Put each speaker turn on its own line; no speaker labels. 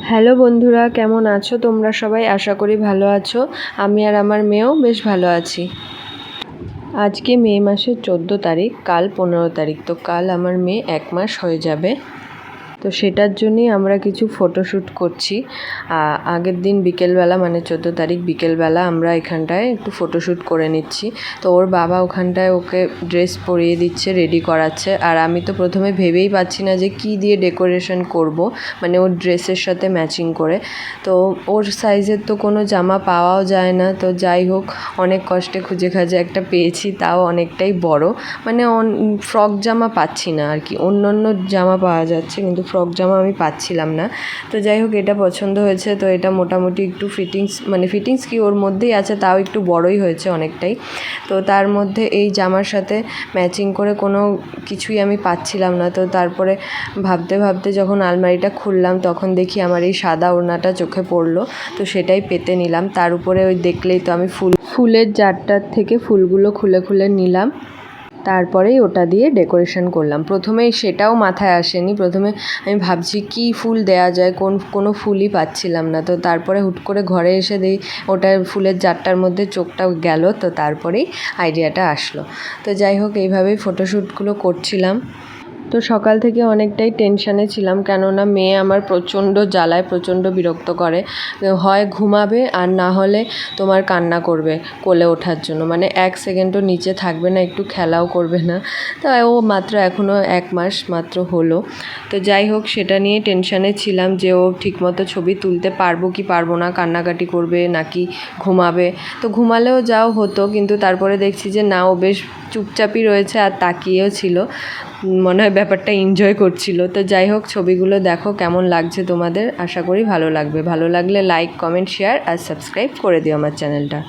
Hello বন্ধুরা, কেমন আছো? তোমরা সবাই আশা করি ভালো আছো। আমি আর আমার মেয়েও বেশ ভালো আছি। আজকে মে মাসের চোদ্দ তারিখ, কাল পনেরো তারিখ। তো কাল আমার মেয়ে এক মাস হয়ে যাবে। তো সেটার জন্যই আমরা কিছু ফটোশ্যুট করছি। আগের দিন বিকেলবেলা মানে চোদ্দ তারিখ বিকেলবেলা আমরা এখানটায় একটু ফটোশ্যুট করে নিচ্ছি। তো ওর বাবা ওখানটায় ওকে ড্রেস পরিয়ে দিচ্ছে রেডি করাচ্ছে। আর আমি তো প্রথমে ভেবেই পাচ্ছি না যে কী দিয়ে ডেকোরেশন করব মানে ওর ড্রেসের সাথে ম্যাচিং করে। তো ওর সাইজের তো কোনো জামা পাওয়াও যায় না। তো যাই হোক, অনেক কষ্টে খুঁজে খাজে একটা পেয়েছি, তাও অনেকটাই বড়। মানে ফ্রক জামা পাচ্ছি না আর কি। অন্য অন্য জামা পাওয়া যাচ্ছে, কিন্তু ফ্রক জামা আমি পাচ্ছিলাম না। তো যাই হোক, এটা পছন্দ হয়েছে। তো এটা মোটামুটি একটু ফিটিংস মানে ফিটিংস কি ওর মধ্যেই আছে, তাও একটু বড়ই হয়েছে অনেকটাই। তো তার মধ্যে এই জামার সাথে ম্যাচিং করে কোনো কিছুই আমি পাচ্ছিলাম না। তো তারপরে ভাবতে ভাবতে যখন আলমারিটা খুললাম, তখন দেখি আমার এই সাদা ওড়নাটা চোখে পড়ল। তো সেটাই পেতে নিলাম। তার উপরে ওই দেখলেই তো আমি ফুল, ফুলের জারটার থেকে ফুলগুলো খুলে খুলে নিলাম। তারপরেই ওটা দিয়ে ডেকোরেশন করলাম। প্রথমে সেটাও মাথায় আসেনি। প্রথমে আমি ভাবছি, কি ফুল দেয়া যায়? কোন, কোনো ফুলই পাচ্ছিলাম না। তো তারপরে হুট করে ঘরে এসে দিই ওটা ফুলের জারটার মধ্যে চোখটা গেল। তো তারপরেই আইডিয়াটা আসলো। তো যাই হোক, এইভাবেই ফটোশ্যুটগুলো করছিলাম। তো সকাল থেকে অনেকটাই টেনশানে ছিলাম কেননা মেয়ে আমার প্রচণ্ড জ্বালায়, প্রচণ্ড বিরক্ত করে। হয় ঘুমাবে আর না হলে তোমার কান্না করবে কোলে ওঠার জন্য। মানে এক সেকেন্ডও নিচে থাকবে না, একটু খেলাও করবে না। তো ও মাত্র এখনও এক মাস মাত্র হলো। তো যাই হোক, সেটা নিয়ে টেনশানে ছিলাম যে ও ঠিকমতো ছবি তুলতে পারব কি পারব না, কান্নাকাটি করবে নাকি ঘুমাবে। তো ঘুমালেও যাও হতো, কিন্তু তারপরে দেখছি যে না, ও বেশ চুপচাপই রয়েছে আর তাকিয়েও ছিল। মনে হয় ব্যাপারটা এনজয় করছিল। তো যাই হোক, ছবিগুলো দেখো কেমন লাগছে তোমাদের। আশা করি ভালো লাগবে। ভালো লাগলে লাইক কমেন্ট শেয়ার আর সাবস্ক্রাইব করে দিও আমার চ্যানেলটা